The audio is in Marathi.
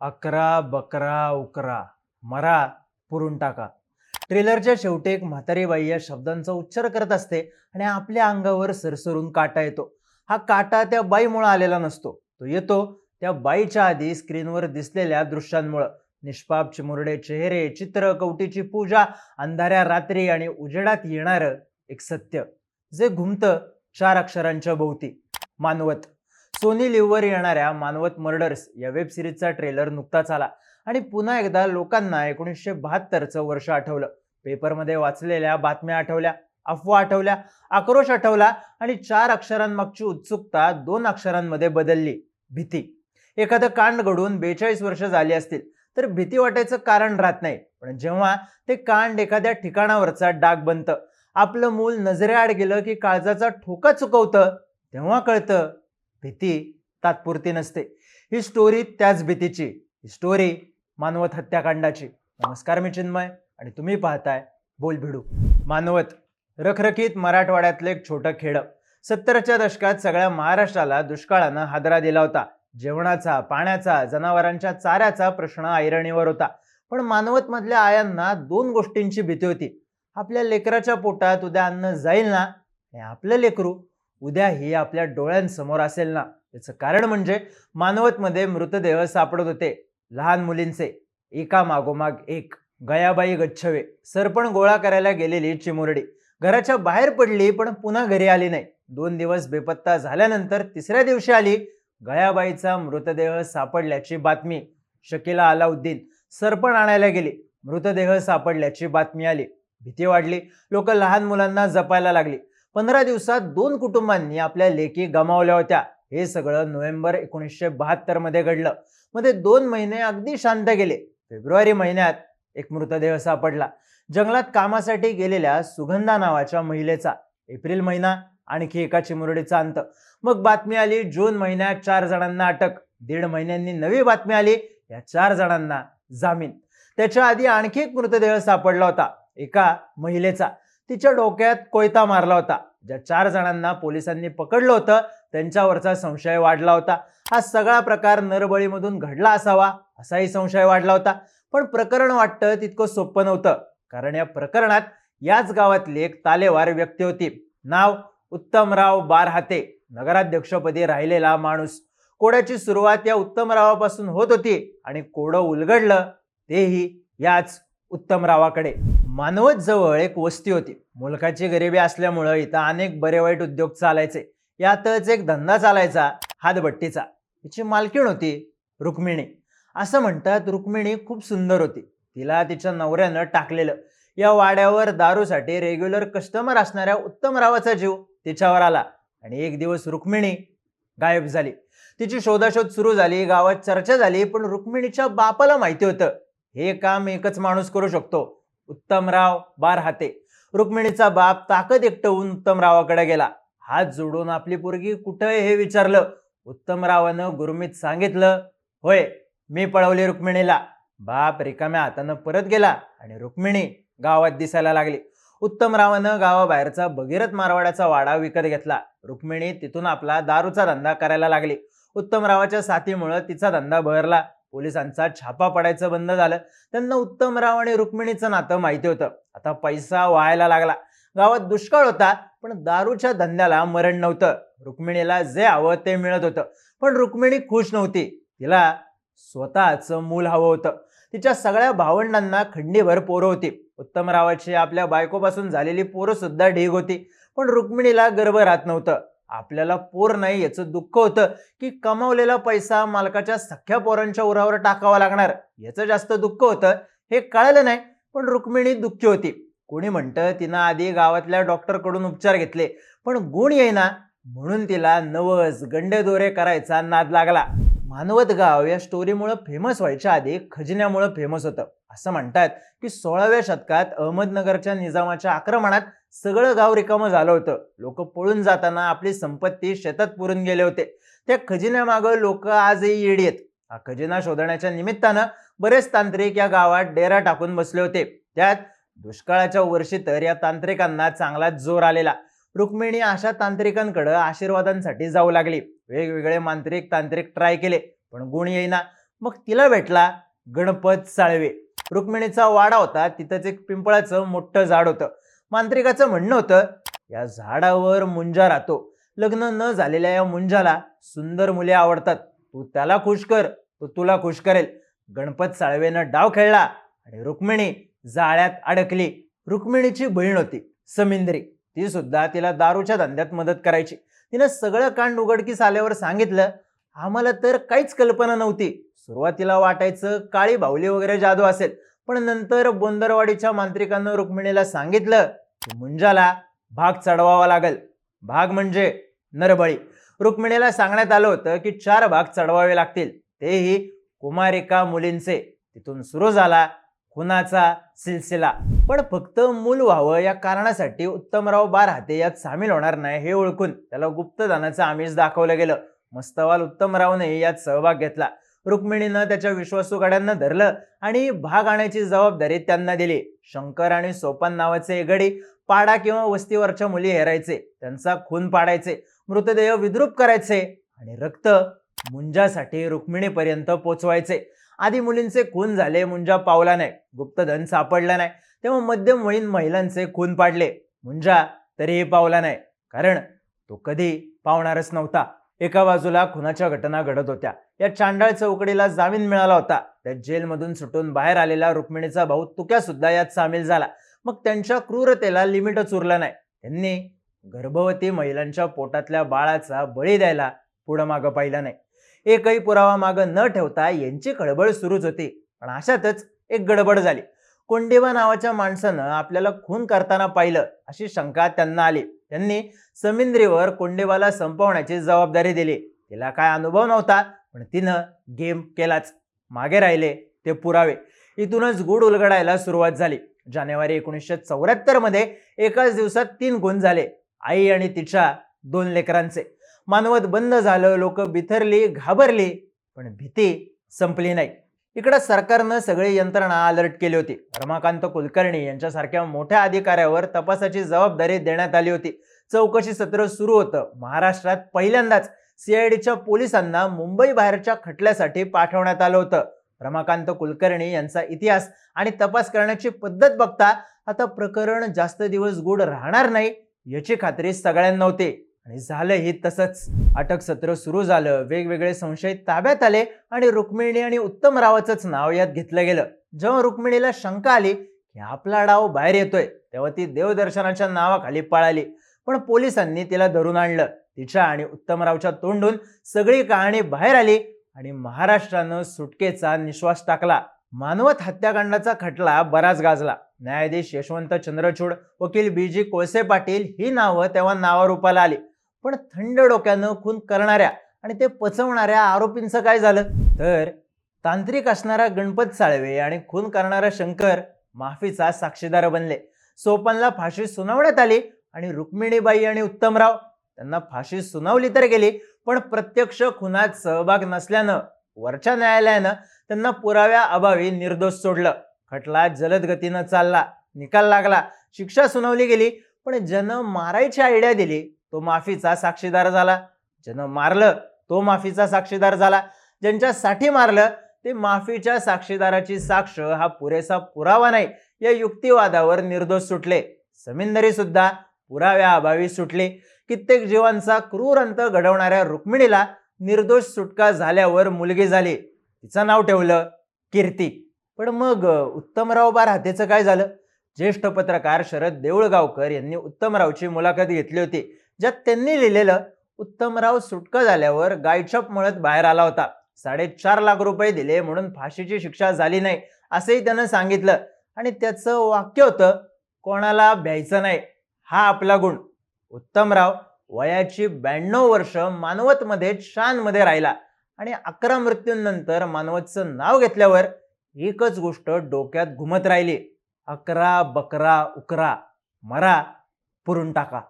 अकरा बकरा उकरा. मरा पुरून टाका. ट्रेलरच्या शेवटी एक म्हातारी बाई या शब्दांचा उच्चार करत असते आणि आपल्या अंगावर सरसरून काटा येतो. हा काटा त्या बाईमुळे आलेला नसतो. तो येतो त्या बाईच्या आधी स्क्रीनवर दिसलेल्या दृश्यांमुळं. निष्पाप चिमुरडे चेहरे चित्र कवटीची पूजा अंधाऱ्या रात्री आणि उजेडात येणारं एक सत्य. जे घुमतं चार अक्षरांच्या भोवती. मानवत. सोनी लिव्हवर येणाऱ्या मानवत मर्डर्स या वेब सिरीजचा ट्रेलर नुकताच आला. आणि पुन्हा एकदा लोकांना एकोणीसशे बहात्तरचं वर्ष आठवलं. पेपरमध्ये वाचलेल्या बातम्या आठवल्या अफवा आठवल्या आक्रोश आठवला आणि चार अक्षरांमागची उत्सुकता दोन अक्षरांमध्ये बदलली. भीती. एखादं कांड घडून बेचाळीस वर्ष झाली असतील तर भीती वाटायचं कारण राहत नाही. पण जेव्हा ते कांड एखाद्या ठिकाणावरचा डाग बनतं आपलं मूल नजरेआड गेलं की काळजाचा ठोका चुकवतं तेव्हा कळतं भीती तात्पुरती नसते. ही स्टोरी त्याच भीतीची ही स्टोरी मानवत हत्याकांडाची. नमस्कार मी चिन्मय आणि तुम्ही पाहताय बोल भिडू मानवत रखरखीत मराठवाड्यातलं एक छोटं खेडं. सत्तरच्या दशकात सगळ्या महाराष्ट्राला दुष्काळानं हादरा दिला होता. जेवणाचा पाण्याचा जनावरांच्या चाऱ्याचा प्रश्न ऐरणीवर होता. पण मानवत मधल्या आयांना दोन गोष्टींची भीती होती. आपल्या लेकराच्या पोटात उद्या अन्न जाईल ना? आणि आपलं लेकरू उद्या ही आपल्या डोळ्यांसमोर असेल ना? याचं कारण म्हणजे मानवतमध्ये मृतदेह सापडत होते. लहान मुलींचे. एका मागोमाग एक. गयाबाई गच्छवे. सरपण गोळा करायला गेलेली चिमुरडी. घराच्या बाहेर पडली पण पुन्हा घरी आली नाही. दोन दिवस बेपत्ता झाल्यानंतर तिसऱ्या दिवशी आली. गयाबाईचा मृतदेह सापडल्याची बातमी. शकीला अलाउद्दीन. सरपण आणायला गेली. मृतदेह सापडल्याची बातमी आली. भीती वाढली. लोक लहान मुलांना जपायला लागली. पंधरा दिवसात दोन कुटुंबांनी आपल्या लेकी गमावल्या होत्या. हे सगळं नोव्हेंबर एकोणीसशे बहात्तरमध्ये घडलं. मध्ये दोन महिने अगदी शांत गेले. फेब्रुवारी महिन्यात एक मृतदेह सापडला. जंगलात कामासाठी गेलेल्या सुगंधा नावाच्या महिलेचा. एप्रिल महिना आणखी एका चिमुरडीचा अंत. मग बातमी आली जून महिन्यात चार जणांना अटक. दीड महिन्यांनी नवी बातमी आली या चार जणांना जामीन. त्याच्या आधी आणखी एक मृतदेह सापडला होता एका महिलेचा. तिच्या डोक्यात कोयता मारला होता. ज्या चार जणांना पोलिसांनी पकडलं होतं त्यांच्यावरचा संशय वाढला होता. हा सगळा प्रकार नरबळीमधून घडला असावा असाही संशय वाढला होता. पण प्रकरण वाटतं तितकं सोपं नव्हतं. कारण या प्रकरणात याच गावातली एक तालेवार व्यक्ती होती. नाव उत्तमराव बारहाते. नगराध्यक्षपदी राहिलेला माणूस. कोड्याची सुरुवात या उत्तमरावापासून होत होती आणि कोडं उलगडलं तेही याच उत्तमरावाकडे. मानवत जवळ एक वस्ती होती. मुलकाची गरिबी असल्यामुळं इथं अनेक बरे वाईट उद्योग चालायचे. यातच एक धंदा चालायचा हातभट्टीचा. तिची मालकीण होती रुक्मिणी. असं म्हणतात रुक्मिणी खूप सुंदर होती. तिला तिच्या नवऱ्यानं टाकलेलं. या वाड्यावर दारूसाठी रेग्युलर कस्टमर असणाऱ्या उत्तमरावाचा जीव तिच्यावर आला. आणि एक दिवस रुक्मिणी गायब झाली. तिची शोधाशोध सुरू झाली गावात चर्चा झाली पण रुक्मिणीच्या बापाला माहिती होतं हे काम एकच माणूस करू शकतो. उत्तमराव बारहाते. रुक्मिणीचा बाप ताकद एकटवून उत्तमरावाकडे गेला. हात जोडून आपली पोरगी कुठं हे विचारलं. उत्तमरावानं गुरुमीत सांगितलं होय मी पळवली रुक्मिणीला. बाप रिकाम्या हातानं परत गेला आणि रुक्मिणी गावात दिसायला लागली. उत्तमरावानं गावाबाहेरचा भगीरथ मारवाड्याचा वाडा विकत घेतला. रुक्मिणी तिथून आपला दारूचा धंदा करायला लागली. उत्तमरावाच्या साथीमुळं तिचा धंदा बहरला. पोलिसांचा छापा पडायचं बंद झालं. त्यांना उत्तमराव आणि रुक्मिणीचं नातं माहिती होतं. आता पैसा व्हायला लागला. गावात दुष्काळ होता पण दारूच्या धंद्याला मरण नव्हतं. रुक्मिणीला जे हवं ते मिळत होतं. पण रुक्मिणी खुश नव्हती. तिला स्वतःचं मूल हवं होतं. तिच्या सगळ्या भावंडांना खंडीभर पोरं होती. उत्तमरावाची आपल्या बायकोपासून झालेली पोरं सुद्धा ढीग होती. पण रुक्मिणीला गर्भ राहत नव्हतं. आपल्याला पोर नाही याचं दुःख होतं की कमावलेला पैसा मालकाच्या सख्या पोरांच्या उरावर टाकावा लागणार. याचं जास्त दुःख होतं हे कळालं नाही पण रुक्मिणी दुःखी होती. कोणी म्हणतं तिनं आधी गावातल्या डॉक्टरकडून उपचार घेतले पण गुण येईना म्हणून तिला नवस गंडे दोरे करायचा नाद लागला. मानवत गाव या स्टोरीमुळं फेमस व्हायच्या आधी खजिन्यामुळं फेमस होतं. असं म्हणतात की सोळाव्या शतकात अहमदनगरच्या निजामाच्या आक्रमणात सगळं गाव रिकामं झालं होतं. लोक पळून जाताना आपली संपत्ती शेतात पुरून गेले होते. त्या खजिन्यामागं लोक आजही येडी आहेत. हा खजिना शोधण्याच्या निमित्तानं बरेच तांत्रिक या गावात डेरा टाकून बसले होते. त्यात दुष्काळाच्या वर्षी तर या तांत्रिकांना चांगला जोर आलेला. रुक्मिणी अशा तांत्रिकांकडे आशीर्वादांसाठी जाऊ लागली. वेगवेगळे मांत्रिक तांत्रिक ट्राय केले पण गुण येईना. मग तिला भेटला गणपत साळवे. रुक्मिणीचा वाडा होता तिथंच एक पिंपळाचं मोठं झाड होतं. मांत्रिकाचं म्हणणं होतं या झाडावर मुंजा राहतो. लग्न न झालेल्या या मुंजाला सुंदर मुले आवडतात. तू त्याला खुश कर तो तुला खुश करेल. गणपत साळवेनं डाव खेळला आणि रुक्मिणी जाळ्यात अडकली. रुक्मिणीची बहीण होती समिंद्री. ती सुद्धा तिला दारूच्या धंद्यात मदत करायची. तिनं सगळं कांड उघडकीस आल्यावर सांगितलं आम्हाला तर काहीच कल्पना नव्हती. सुरुवातीला वाटायचं काळी बाहुली वगैरे जादू असेल पण नंतर बोंदरवाडीच्या मांत्रिकांना रुक्मिणीला सांगितलं की मुंजाला भाग चढवावा लागेल. भाग म्हणजे नरबळी. रुक्मिणीला सांगण्यात आलं होतं की चार भाग चढवावे लागतील. तेही कुमारिका मुलींचे. तिथून सुरू झाला खुनाचा सिलसिला. पण फक्त मूल व्हावं या कारणासाठी उत्तमराव बारहाते यात सामील होणार नाही हे ओळखून त्याला गुप्तदानाचं आमिष दाखवलं गेलं. मस्तवाल उत्तमरावने यात सहभाग घेतला. रुक्मिणीनं त्याच्या विश्वासू गड्यांना धरलं आणि भाग आणायची जबाबदारी त्यांना दिली. शंकर आणि सोपान नावाचे गडी पाडा किंवा वस्तीवरच्या मुली हेरायचे. त्यांचा खून पाडायचे. मृतदेह विद्रूप करायचे आणि रक्त मुंजासाठी रुक्मिणीपर्यंत पोचवायचे. आधी मुलींचे खून झाले मुंजा पावला नाही गुप्तधन सापडला नाही. तेव्हा मध्यम वयीन महिलांचे खून पाडले मुंजा तरीही पावला नाही. कारण तो कधी पावणारच नव्हता. एका बाजूला खुनाच्या घटना घडत होत्या. या चांडाळ चौकडीला जामीन मिळाला होता. त्या जेलमधून सुटून बाहेर आलेला रुक्मिणीचा भाऊ तुक्या सुद्धा यात सामील झाला. मग त्यांच्या क्रूरतेला लिमिटच उरला नाही. त्यांनी गर्भवती महिलांच्या पोटातल्या बाळाचा बळी द्यायला पुढं मागं पाहिला नाही. एकही पुरावा मागं न ठेवता यांची खळबळ सुरूच होती. पण अशातच एक गडबड झाली. कोंडेवा नावाच्या माणसानं आपल्याला खून करताना पाहिलं अशी शंका त्यांना आली. त्यांनी समिंद्रीवर कोंडेवाला संपवण्याची जबाबदारी दिली. तिला काय अनुभव नव्हता पण तिनं गेम केलाच. मागे राहिले ते पुरावे. इथूनच गुड उलगडायला सुरुवात झाली. जानेवारी एकोणीसशे चौऱ्याहत्तरमध्ये एकाच दिवसात तीन गुण झाले. आई आणि तिच्या दोन लेकरांचे. मानवत बंद झालं लोक बिथरली घाबरली पण भीती संपली नाही. इकडं सरकारनं सगळी यंत्रणा अलर्ट केली होती. रमाकांत कुलकर्णी यांच्यासारख्या मोठ्या अधिकाऱ्यावर तपासाची जबाबदारी देण्यात आली होती. चौकशी सत्र सुरू होतं. महाराष्ट्रात पहिल्यांदाच सीआयडीच्या पोलिसांना मुंबई बाहेरच्या खटल्यासाठी पाठवण्यात आलं होतं. रमाकांत कुलकर्णी यांचा इतिहास आणि तपास करण्याची पद्धत बघता आता प्रकरण जास्त दिवस गुड राहणार नाही याची खात्री सगळ्यांना होती. आणि झालंही तसंच. अटक सत्र सुरू झालं. वेगवेगळे संशयित ताब्यात आले आणि रुक्मिणी आणि उत्तमरावाचंच नाव यात घेतलं गेलं. जेव्हा रुक्मिणीला शंका आली की आपला डाव बाहेर येतोय तेव्हा ती देवदर्शनाच्या नावाखाली पळाली. पण पोलिसांनी तिला धरून आणलं. तिच्या आणि उत्तमरावच्या तोंडून सगळी कहाणी बाहेर आली आणि महाराष्ट्रानं सुटकेचा निश्वास टाकला. मानवत हत्याकांडाचा खटला बराच गाजला. न्यायाधीश यशवंत चंद्रचूड वकील बी. जी. कोळसे पाटील ही नावं तेव्हा नावारूपाला आली. पण थंड डोक्यानं खून करणाऱ्या आणि ते पचवणाऱ्या आरोपींचं काय झालं? तर तांत्रिक असणारा गणपत साळवे आणि खून करणारा शंकर माफीचा साक्षीदार बनले. सोपानला फाशी सुनावण्यात आली आणि रुक्मिणीबाई आणि उत्तमराव त्यांना फाशी सुनावली तर गेली पण प्रत्यक्ष खुनात सहभाग नसल्यानं वरच्या न्यायालयानं त्यांना पुराव्या अभावी निर्दोष सोडलं. खटला जलद गतीनं चालला निकाल लागला शिक्षा सुनावली गेली पण ज्यानं मारायची आयडिया दिली तो माफीचा साक्षीदार झाला. ज्यानं मारलं तो माफीचा साक्षीदार झाला. ज्यांच्यासाठी मारलं ते माफीच्या साक्षीदाराची साक्ष हा पुरेसा पुरावा नाही. या युक्तिवादावर निर्दोष सुटले. समिंदरी सुद्धा पुराव्या अभावी सुटली. कित्येक जीवांचा क्रूर अंत घडवणाऱ्या रुक्मिणीला निर्दोष सुटका झाल्यावर मुलगी झाली. तिचं नाव ठेवलं कीर्ती. पण मग उत्तमराव बारहातेचं काय झालं? ज्येष्ठ पत्रकार शरद देऊळगावकर यांनी उत्तमरावची मुलाखत घेतली होती. ज्यात त्यांनी लिहिलेलं उत्तमराव सुटका झाल्यावर गायछप मळत बाहेर आला होता. साडेचार लाख रुपये दिले म्हणून फाशीची शिक्षा झाली नाही असंही त्यानं सांगितलं. आणि त्याचं वाक्य होतं कोणाला भ्यायचं नाही. हा आपला गुण. उत्तमराव वयाची ब्याण्णव वर्ष मानवतमध्ये शानमध्ये राहिला. आणि अकरा मृत्यूंनंतर मानवतचं नाव घेतल्यावर एकच गोष्ट डोक्यात घुमत राहिली. अकरा बकरा उकरा. मरा पुरून टाका.